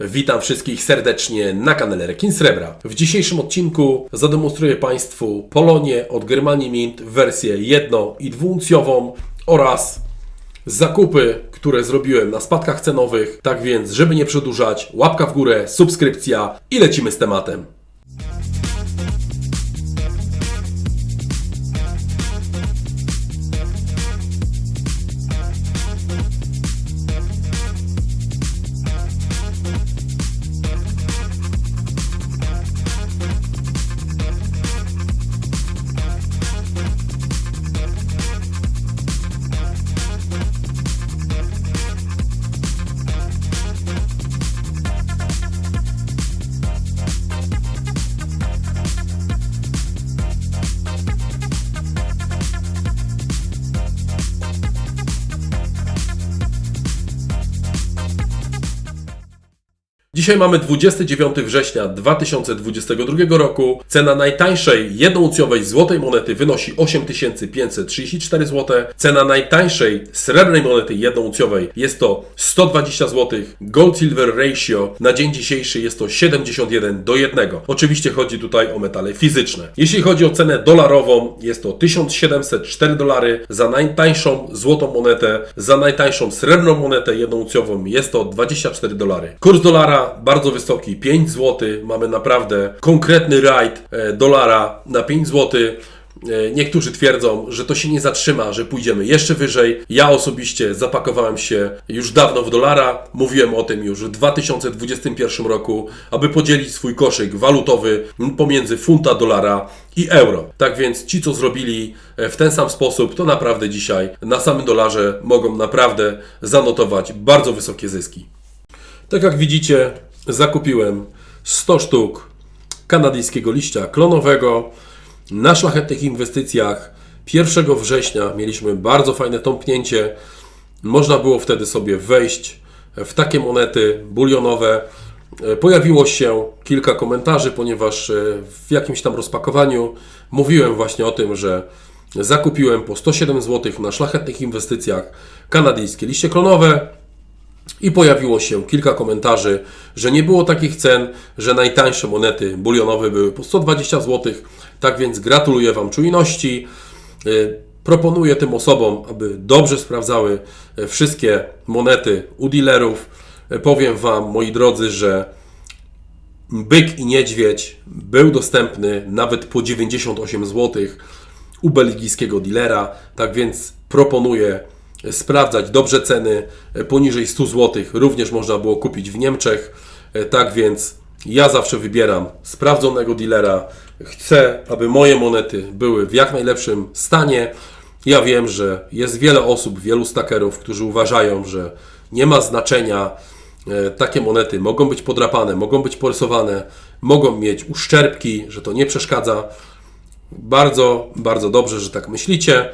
Witam wszystkich serdecznie na kanale Rekin Srebra. W dzisiejszym odcinku zademonstruję Państwu Polonię od Germanii Mint wersję jedno- i dwuuncjową oraz zakupy, które zrobiłem na spadkach cenowych. Tak więc, żeby nie przedłużać, łapka w górę, subskrypcja i lecimy z tematem. Dzisiaj mamy 29 września 2022 roku. Cena najtańszej jednouncjowej złotej monety wynosi 8534 zł. Cena najtańszej srebrnej monety jednouncjowej jest to 120 zł. Gold Silver Ratio na dzień dzisiejszy jest to 71 do 1. Oczywiście chodzi tutaj o metale fizyczne. Jeśli chodzi o cenę dolarową, jest to 1704 dolary za najtańszą złotą monetę. Za najtańszą srebrną monetę jednouncjową jest to 24 dolary. Kurs dolara bardzo wysoki, 5 zł. Mamy naprawdę konkretny rajd e, dolara na 5 zł. E, Niektórzy twierdzą, że to się nie zatrzyma, że pójdziemy jeszcze wyżej. Ja osobiście zapakowałem się już dawno w dolara. Mówiłem o tym już w 2021 roku, aby podzielić swój koszyk walutowy pomiędzy funta, dolara i euro. Tak więc ci, co zrobili e, w ten sam sposób, to naprawdę dzisiaj na samym dolarze mogą naprawdę zanotować bardzo wysokie zyski. Tak jak widzicie, zakupiłem 100 sztuk kanadyjskiego liścia klonowego. Na szlachetnych inwestycjach 1 września mieliśmy bardzo fajne tąpnięcie. Można było wtedy sobie wejść w takie monety bulionowe. Pojawiło się kilka komentarzy, ponieważ e, w jakimś tam rozpakowaniu mówiłem właśnie o tym, że zakupiłem po 107 zł na szlachetnych inwestycjach kanadyjskie liście klonowe. I pojawiło się kilka komentarzy, że nie było takich cen, że najtańsze monety bulionowe były po 120 zł. Tak więc gratuluję Wam czujności. Y, Proponuję tym osobom, aby dobrze sprawdzały y, wszystkie monety u dealerów. Y, Powiem Wam, moi drodzy, że byk i niedźwiedź był dostępny nawet po 98 zł u belgijskiego dealera. Tak więc proponuję sprawdzać dobrze ceny poniżej 100 zł. Również można było kupić w Niemczech. Tak więc ja zawsze wybieram sprawdzonego dealera. Chcę, aby moje monety były w jak najlepszym stanie. Ja wiem, że jest wiele osób, wielu stakerów, którzy uważają, że nie ma znaczenia. E, Takie monety mogą być podrapane, mogą być porysowane, mogą mieć uszczerbki, że to nie przeszkadza. Bardzo, bardzo dobrze, że tak myślicie. E,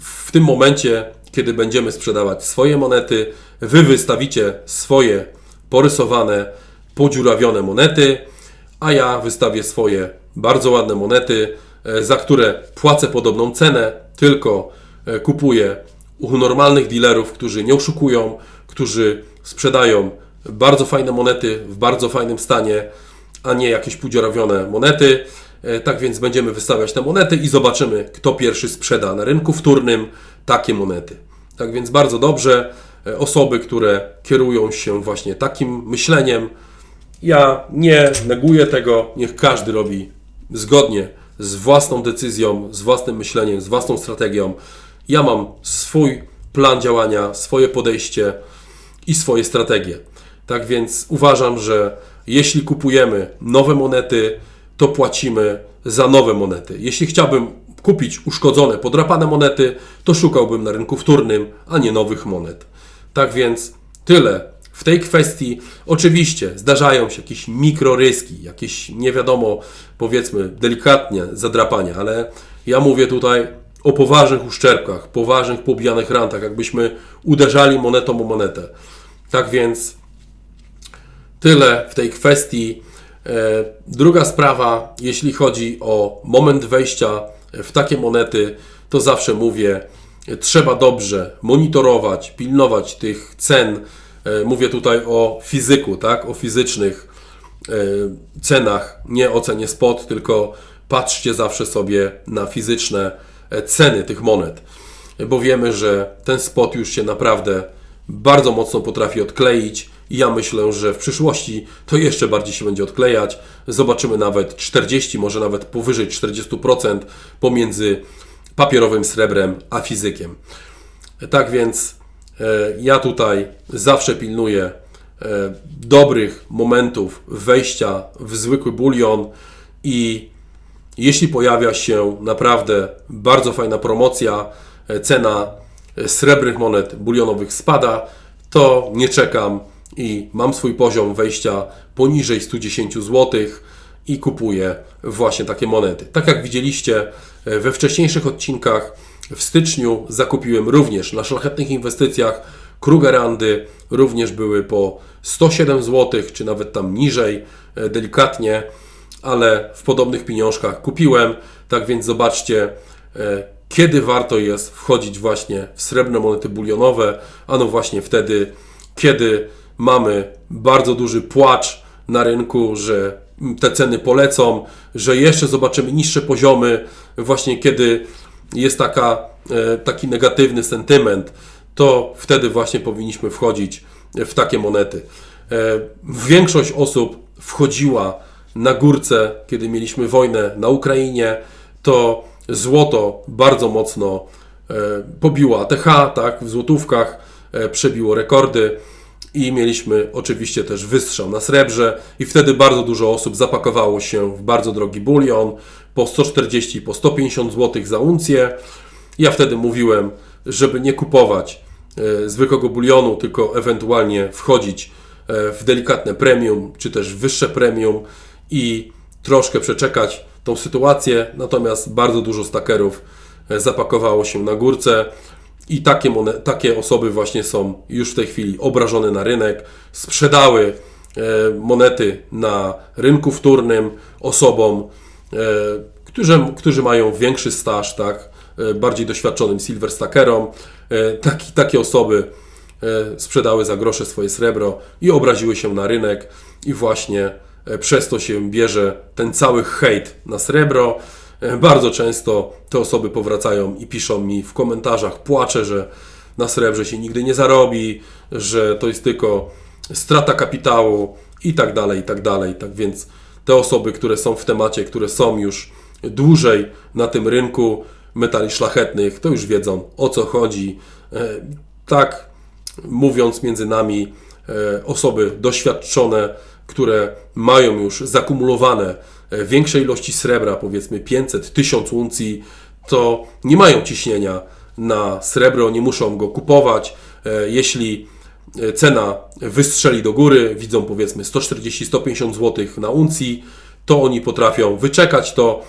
W tym momencie, kiedy będziemy sprzedawać swoje monety, Wy wystawicie swoje porysowane, podziurawione monety, a ja wystawię swoje bardzo ładne monety, e, za które płacę podobną cenę, tylko e, kupuję u normalnych dealerów, którzy nie oszukują, którzy sprzedają bardzo fajne monety w bardzo fajnym stanie, a nie jakieś podziurawione monety. E, Tak więc będziemy wystawiać te monety i zobaczymy, kto pierwszy sprzeda na rynku wtórnym takie monety. Tak więc bardzo dobrze, e, osoby, które kierują się właśnie takim myśleniem, ja nie neguję tego, niech każdy robi zgodnie z własną decyzją, z własnym myśleniem, z własną strategią. Ja mam swój plan działania, swoje podejście i swoje strategie. Tak więc uważam, że jeśli kupujemy nowe monety, to płacimy za nowe monety. Jeśli chciałbym kupić uszkodzone, podrapane monety, to szukałbym na rynku wtórnym, a nie nowych monet. Tak więc tyle w tej kwestii. Oczywiście zdarzają się jakieś mikroryski, jakieś nie wiadomo, powiedzmy delikatnie zadrapania, ale ja mówię tutaj o poważnych uszczerbkach, poważnych pobijanych rantach, jakbyśmy uderzali monetą o monetę. Tak więc Tyle w tej kwestii. E, Druga sprawa, jeśli chodzi o moment wejścia w takie monety, to zawsze mówię, trzeba dobrze monitorować, pilnować tych cen. E, Mówię tutaj o fizyku, tak? O fizycznych e, cenach, nie o cenie spot, tylko patrzcie zawsze sobie na fizyczne ceny tych monet, bo wiemy, że ten spot już się naprawdę bardzo mocno potrafi odkleić i ja myślę, że w przyszłości to jeszcze bardziej się będzie odklejać. Zobaczymy nawet 40, może nawet powyżej 40% pomiędzy papierowym srebrem a fizykiem. Tak więc e, ja tutaj zawsze pilnuję e, dobrych momentów wejścia w zwykły bulion i jeśli pojawia się naprawdę bardzo fajna promocja, e, cena srebrnych monet bulionowych spada, to nie czekam i mam swój poziom wejścia poniżej 110 zł i kupuję właśnie takie monety. Tak jak widzieliście e, we wcześniejszych odcinkach, w styczniu zakupiłem również na szlachetnych inwestycjach Krugerandy, również były po 107 zł, czy nawet tam niżej, e, delikatnie, ale w podobnych pieniążkach kupiłem. Tak więc zobaczcie, e, kiedy warto jest wchodzić właśnie w srebrne monety bulionowe, a no właśnie wtedy, kiedy mamy bardzo duży płacz na rynku, że te ceny polecą, że jeszcze zobaczymy niższe poziomy, właśnie kiedy jest taka, e, taki negatywny sentyment, to wtedy właśnie powinniśmy wchodzić w takie monety. E, Większość osób wchodziła na górce, kiedy mieliśmy wojnę na Ukrainie, to złoto bardzo mocno e, pobiło ATH, tak, w złotówkach przebiło rekordy i mieliśmy oczywiście też wystrzał na srebrze i wtedy bardzo dużo osób zapakowało się w bardzo drogi bulion po 140, po 150 zł za uncję. Ja wtedy mówiłem, żeby nie kupować e, zwykłego bulionu, tylko ewentualnie wchodzić e, w delikatne premium, czy też wyższe premium i troszkę przeczekać tą sytuację. Natomiast bardzo dużo stakerów e, zapakowało się na górce i takie, mone- takie osoby właśnie są już w tej chwili obrażone na rynek, sprzedały e, monety na rynku wtórnym osobom, e, którzy, którzy mają większy staż, tak, e, bardziej doświadczonym silver stackerom. E, taki, takie osoby sprzedały za grosze swoje srebro i obraziły się na rynek i właśnie przez to się bierze ten cały hejt na srebro. E, Bardzo często te osoby powracają i piszą mi w komentarzach, płacze, że na srebrze się nigdy nie zarobi, że to jest tylko strata kapitału i tak dalej, i tak dalej. Tak więc te osoby, które są w temacie, które są już dłużej na tym rynku metali szlachetnych, to już wiedzą o co chodzi. E, Tak mówiąc między nami, e, osoby doświadczone, które mają już zakumulowane e, większe ilości srebra, powiedzmy 500, 1000 uncji, to nie mają ciśnienia na srebro, nie muszą go kupować. E, Jeśli e, cena wystrzeli do góry, widzą powiedzmy 140-150 zł na uncji, to oni potrafią wyczekać to,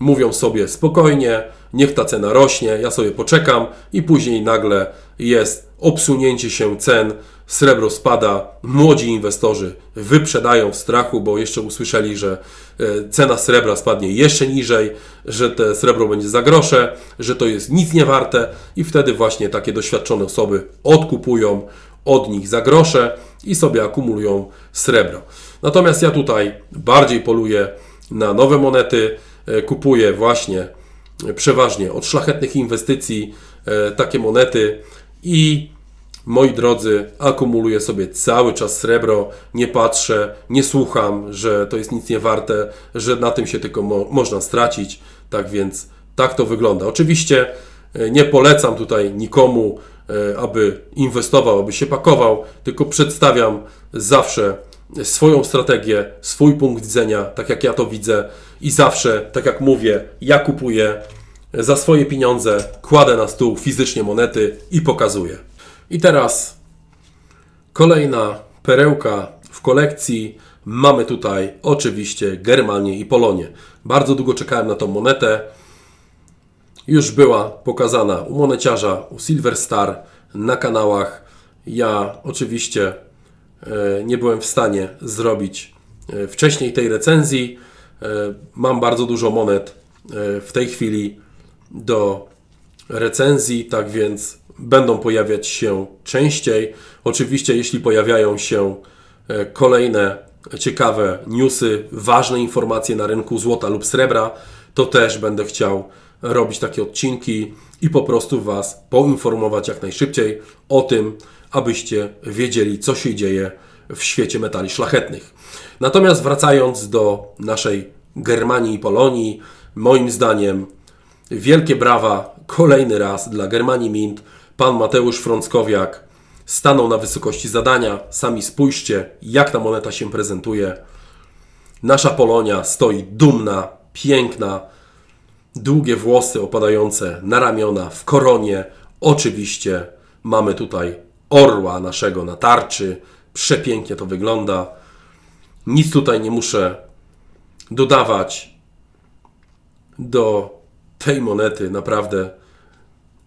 mówią sobie spokojnie, niech ta cena rośnie, ja sobie poczekam i później nagle jest obsunięcie się cen, srebro spada, młodzi inwestorzy wyprzedają w strachu, bo jeszcze usłyszeli, że e, cena srebra spadnie jeszcze niżej, że te srebro będzie za grosze, że to jest nic nie warte i wtedy właśnie takie doświadczone osoby odkupują od nich za grosze i sobie akumulują srebro. Natomiast ja tutaj bardziej poluję na nowe monety, e, kupuję właśnie przeważnie od szlachetnych inwestycji e, takie monety i moi drodzy, akumuluję sobie cały czas srebro, nie patrzę, nie słucham, że to jest nic nie warte, że na tym się tylko mo- można stracić. Tak więc tak to wygląda. Oczywiście e, nie polecam tutaj nikomu, e, aby inwestował, aby się pakował, tylko przedstawiam zawsze swoją strategię, swój punkt widzenia, tak jak ja to widzę i zawsze, tak jak mówię, ja kupuję za swoje pieniądze, kładę na stół fizycznie monety i pokazuję. I teraz kolejna perełka w kolekcji. Mamy tutaj oczywiście Germanię i Polonię. Bardzo długo czekałem na tą monetę. Już była pokazana u moneciarza, u Silver Star na kanałach. Ja oczywiście nie byłem w stanie zrobić e, wcześniej tej recenzji. E, Mam bardzo dużo monet e, w tej chwili do recenzji, tak więc będą pojawiać się częściej. Oczywiście, jeśli pojawiają się e, kolejne ciekawe newsy, ważne informacje na rynku złota lub srebra, to też będę chciał robić takie odcinki i po prostu Was poinformować jak najszybciej o tym, abyście wiedzieli, co się dzieje w świecie metali szlachetnych. Natomiast wracając do naszej Germanii i Polonii, moim zdaniem wielkie brawa kolejny raz dla Germanii Mint. Pan Mateusz Frąckowiak stanął na wysokości zadania. Sami spójrzcie, jak ta moneta się prezentuje. Nasza Polonia stoi dumna, piękna, długie włosy opadające na ramiona, w koronie. Oczywiście mamy tutaj orła naszego na tarczy. Przepięknie to wygląda. Nic tutaj nie muszę dodawać do tej monety. Naprawdę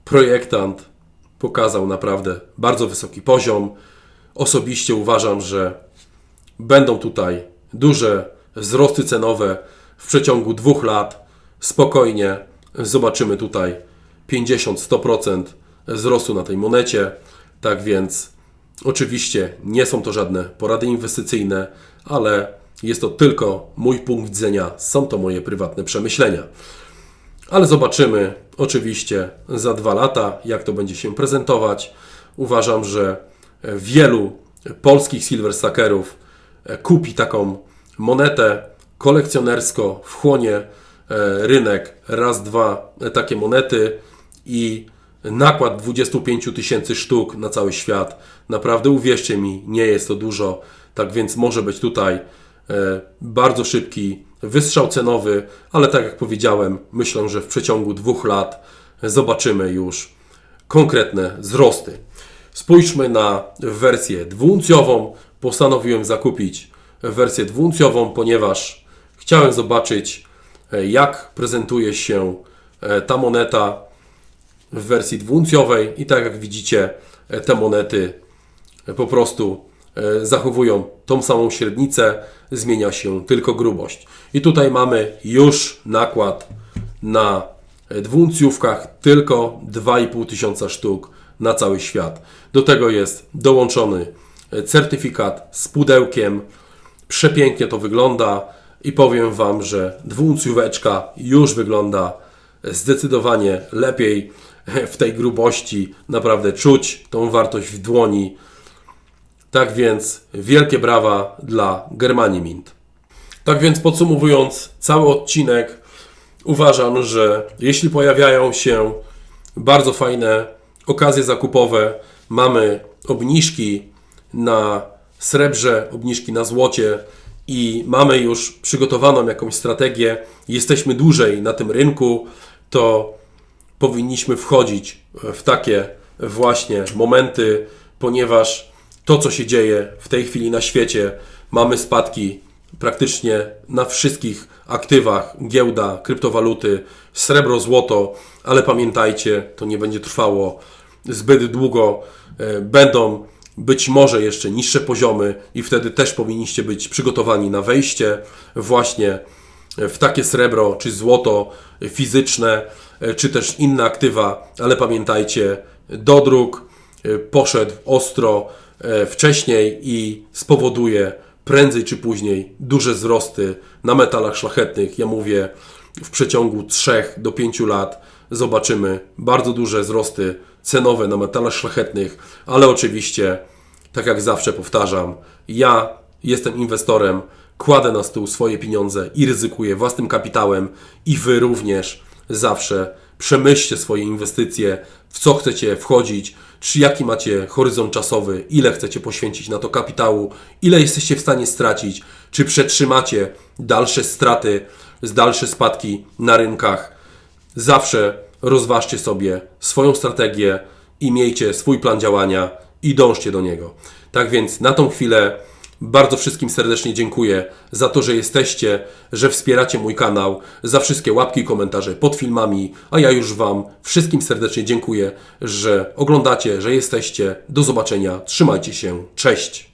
projektant pokazał naprawdę bardzo wysoki poziom. Osobiście uważam, że będą tutaj duże wzrosty cenowe w przeciągu dwóch lat. Spokojnie zobaczymy tutaj 50-100% wzrostu na tej monecie. Tak więc oczywiście nie są to żadne porady inwestycyjne, ale jest to tylko mój punkt widzenia, są to moje prywatne przemyślenia. Ale zobaczymy oczywiście za dwa lata, jak to będzie się prezentować. Uważam, że wielu polskich silverstackerów kupi taką monetę kolekcjonersko, wchłonie rynek raz, dwa e, takie monety i nakład 25 tysięcy sztuk na cały świat. Naprawdę uwierzcie mi, nie jest to dużo, tak więc może być tutaj e, bardzo szybki wystrzał cenowy, ale tak jak powiedziałem, myślę, że w przeciągu dwóch lat zobaczymy już konkretne wzrosty. Spójrzmy na wersję dwuuncjową. Postanowiłem zakupić wersję dwuuncjową, ponieważ chciałem zobaczyć, e, jak prezentuje się e, ta moneta w wersji dwuuncjowej i tak jak widzicie, e, te monety po prostu zachowują tą samą średnicę, zmienia się tylko grubość. I tutaj mamy już nakład na dwuuncjówkach tylko 2,5 tysiąca sztuk na cały świat. Do tego jest dołączony certyfikat z pudełkiem. Przepięknie to wygląda i powiem Wam, że dwuuncjóweczka już wygląda zdecydowanie lepiej w tej grubości. Naprawdę czuć tą wartość w dłoni. Tak więc wielkie brawa dla Germanii Mint. Tak więc podsumowując cały odcinek, uważam, że jeśli pojawiają się bardzo fajne okazje zakupowe, mamy obniżki na srebrze, obniżki na złocie i mamy już przygotowaną jakąś strategię, jesteśmy dłużej na tym rynku, to powinniśmy wchodzić w takie właśnie momenty, ponieważ to, co się dzieje w tej chwili na świecie, mamy spadki praktycznie na wszystkich aktywach, giełda, kryptowaluty, srebro, złoto, ale pamiętajcie, to nie będzie trwało zbyt długo. E, będą być może jeszcze niższe poziomy i wtedy też powinniście być przygotowani na wejście właśnie w takie srebro czy złoto fizyczne, e, czy też inne aktywa, ale pamiętajcie, dodruk e, poszedł ostro wcześniej i spowoduje prędzej czy później duże wzrosty na metalach szlachetnych. Ja mówię, w przeciągu 3 do 5 lat zobaczymy bardzo duże wzrosty cenowe na metalach szlachetnych, ale oczywiście, tak jak zawsze powtarzam, ja jestem inwestorem, kładę na stół swoje pieniądze i ryzykuję własnym kapitałem i Wy również zawsze przemyślcie swoje inwestycje, w co chcecie wchodzić, czy jaki macie horyzont czasowy, ile chcecie poświęcić na to kapitału, ile jesteście w stanie stracić, czy przetrzymacie dalsze straty, dalsze spadki na rynkach. Zawsze rozważcie sobie swoją strategię i miejcie swój plan działania i dążcie do niego. Tak więc na tą chwilę bardzo wszystkim serdecznie dziękuję za to, że jesteście, że wspieracie mój kanał, za wszystkie łapki i komentarze pod filmami, a ja już Wam wszystkim serdecznie dziękuję, że oglądacie, że jesteście. Do zobaczenia, trzymajcie się, cześć!